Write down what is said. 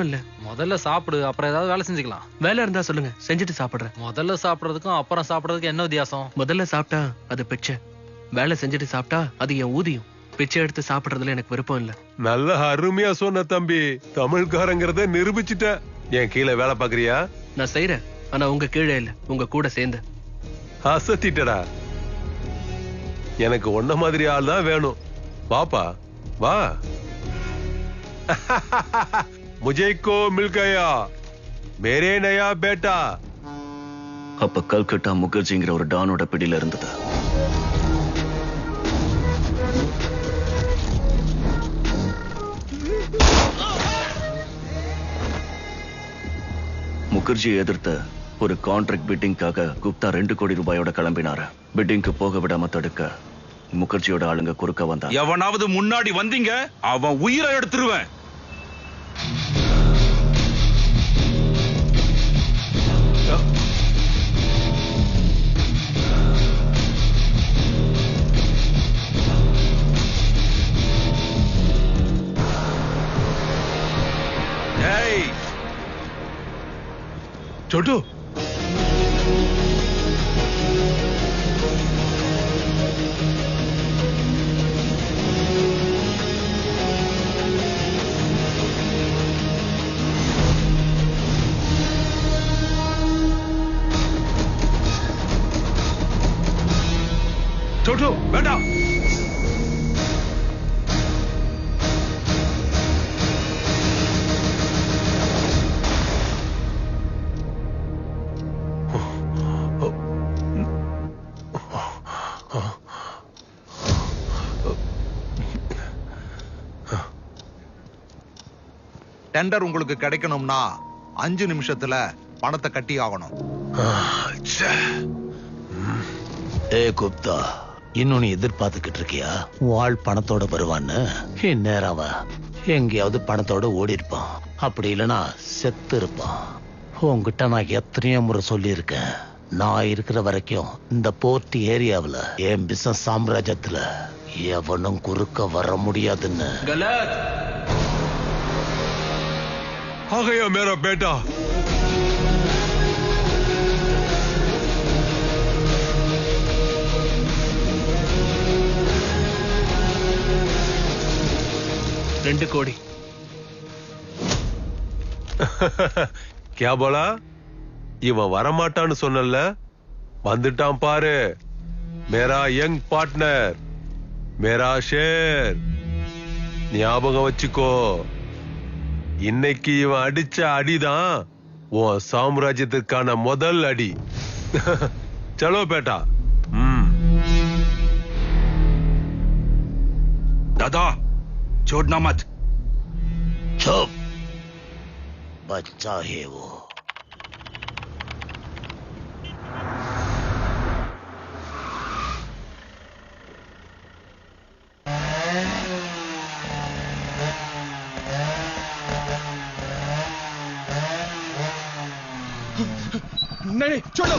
இல்ல முதல்ல சாப்பிடு அப்புறம் ஏதாவது வேலை செஞ்சுக்கலாம். வேலை இருந்தா சொல்லுங்க செஞ்சுட்டு சாப்பிடுறேன். முதல்ல சாப்பிடுறதுக்கும் அப்புறம் சாப்பிடுறதுக்கும் என்ன வித்தியாசம்? முதல்ல சாப்பிட்டா அது பிச்சை. வேலை செஞ்சுட்டு சாப்பிட்டா அது என் ஊதியம். பிச்சை எடுத்து சாப்பிடுறதுல எனக்கு விருப்பம் இல்ல. நல்ல அருமையா சொன்ன தம்பி. தமிழ்காரங்கிறத நிரூபிச்சிட்ட. என் கீழே வேலை பாக்குறியா நான் செய்யறேன் ஆனா உங்க கீழே இல்ல. உங்க கூட சேர்ந்து. அசத்திட்டடா. எனக்கு ஒன்ன மாதிரி ஆள் தான் வேணும். வாப்பா வா. முஜேக்கோ மில்கயா மேரே நயா பேட்டா அப்ப கல்கட்டா முகர்ஜிங்கிற ஒரு டானோட பிடியில இருந்தது? முகர்ஜியை எதிர்த்த ஒரு கான்ட்ராக்ட் பிட்டிங்காக குப்தா ரெண்டு கோடி ரூபாயோட கிளம்பினாரு. பிட்டிங்க்கு போக விடாம தடுக்க முகர்ஜியோட ஆளுங்க குறுக்க வந்தாங்க. எவனாவது முன்னாடி வந்தீங்க அவன் உயிரை எடுத்துருவேன். చోటు. చోటు బేటా டெண்டர் உங்களுக்கு கிடைக்கணும்னா அஞ்சு நிமிஷத்துல பணத்தை கட்டி ஆகணும். ஏ குப்தா இன்னும் நீ எதிர்பார்த்துக்கிட்டு இருக்கியா? உன் ஆள் பணத்தோட வருவான்னு? இந்நேரம் எங்கேயாவது பணத்தோட ஓடி இருப்பான் அப்படி இல்லைன்னா செத்து இருப்பான். உன்கிட்ட நான் எத்தனையோ முறை சொல்லியிருக்கேன். நான் இருக்கிற வரைக்கும் இந்த போர்ட் ஏரியாவுல என் பிசினஸ் சாம்ராஜ்யத்துல எவனும் குறுக்க வர முடியாதுன்னு आ गया मेरा बेटा ரெண்டு கோடி क्या बोला இவன் வரமாட்டான்னு சொன்னல வந்துட்டான் பாரு மேரா யங் பார்ட்னர் மேரா ஷேர் ஞாபகம் வச்சுக்கோ இன்னைக்கு இவன் அடிச்ச அடிதான் உன் சாம்ராஜ்யத்துக்கான முதல் அடி சலோ பேட்டா ம் दादा छोड़ना मत चुप बच्चा है वो नहीं छोड़ो।